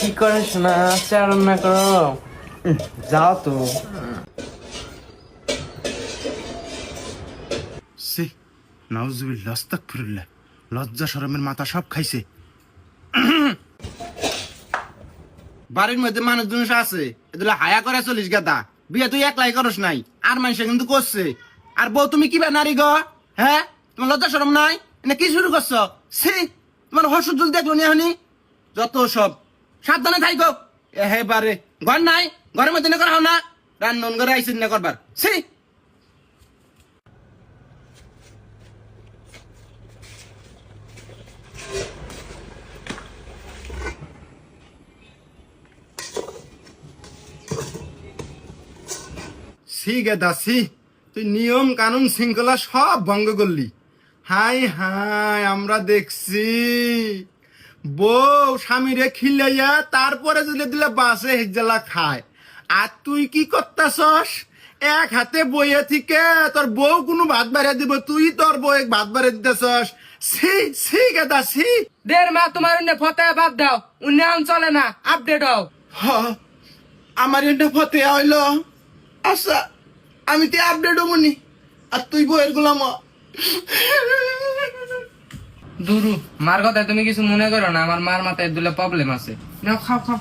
কি করিস না? চা রান্না করো যাও তো। সে, নাউজুবিল্লাহ, আস্তাগফিরুল্লাহ। লজ্জা, শরমের মাথা সব খাইছে। বাড়ির মধ্যে মানুষ মানুষজন আছে। এগুলো হায়া করে চলিস গাদা। বিয়ে তুই একলাই করস নাই। আর মানুষে কিন্তু করছে। আর বউ, তুমি কি নারী গ? হ্যাঁ? তোমার লজ্জা, শরম নাই? এনে কি শুরু করছ? সি তোমার হসুজুল দেখল নি যত সব সাবধানে থাইকো। হে বারে, ঘর নাই, ঘরের মধ্যে না করা না। রান্নন করে আইসিন না করবার। সি সি তুই নিয়ম, কানুন, শৃঙ্খলা সব ভঙ্গ করলি। হাই হাই, আমরা দেখছি। বউ স্বামীরে খিলাইয়া তারপরে যদি দিলে বাসে হিজ্জালা খায়। আর তুই কি করতাছস? এক হাতে বইয়ে থেকে তোর বউ কোনো ভাত বাড়িয়ে দিব তুই তোর বউ ভাত বাড়িয়ে দিতেছস। সি সি গেদা সি দের মা তোমার উন্নে ফতায় বাদ দাও উন্নে আম চলে না আপডেট হও। হ আমার এটা ফতে হইল। আচ্ছা আমি তো আপডেট হবনি আর তুই বইয়ের গুলাম দুরু মার কথায় তুমি কিছু মনে করো না আমার মার মাথায় দুলে প্রবলেম আছে। নাও খাও খাও।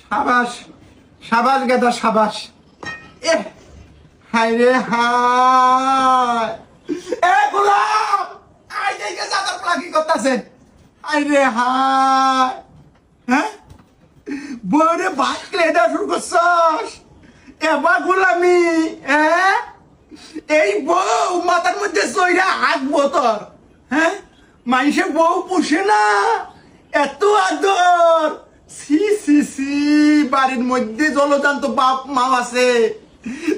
সাবাস সাবাস গেদা সাবাস। এ হাই রে হাই এ গোলাম! আই দেখে জাগার প্লাকি করতেছে? আই রে হাই হ্যাঁ? বউরে ভাত খেলে দেওয়া শুরু করছস। এবার গোলামি হ্যাঁ এই বউ মাথার মধ্যে চইরা হাঁকবো তোর হ্যাঁ? মানুষে বউ পুষে না, এত আদর। সি সি সি বাড়ির মধ্যে জলদান্ত বাপ মা আছে।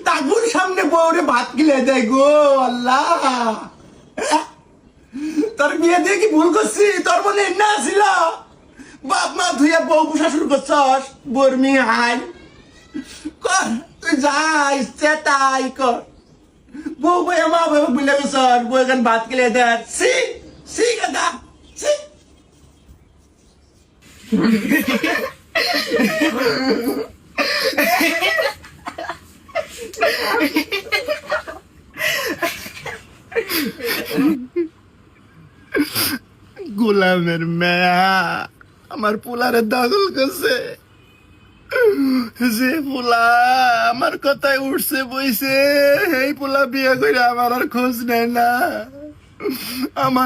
তাগুর সামনে বউরে ভাত গিলে দেয় গো, আল্লাহ। তোর বিয়ে দিয়ে কি ভুল করছি? তোর মনে না ছিল বাপ মা ধুইয়া বউ পুষা শুরু করছস, বর্মি হাই। কর, তুই যা ইচ্ছে তাই কর। বউ বই মা বউ বুলে গেছস বউ এখান ভাত গিলে দেয় সি সি গাদা সি গোলামের মেয়া আমার পোলারে দখল করছে যে পোলা, আমার কথায় উঠছে, বইছে, এই পোলা বিয়ে করে আমার আর খোঁজ নেয় না। আমার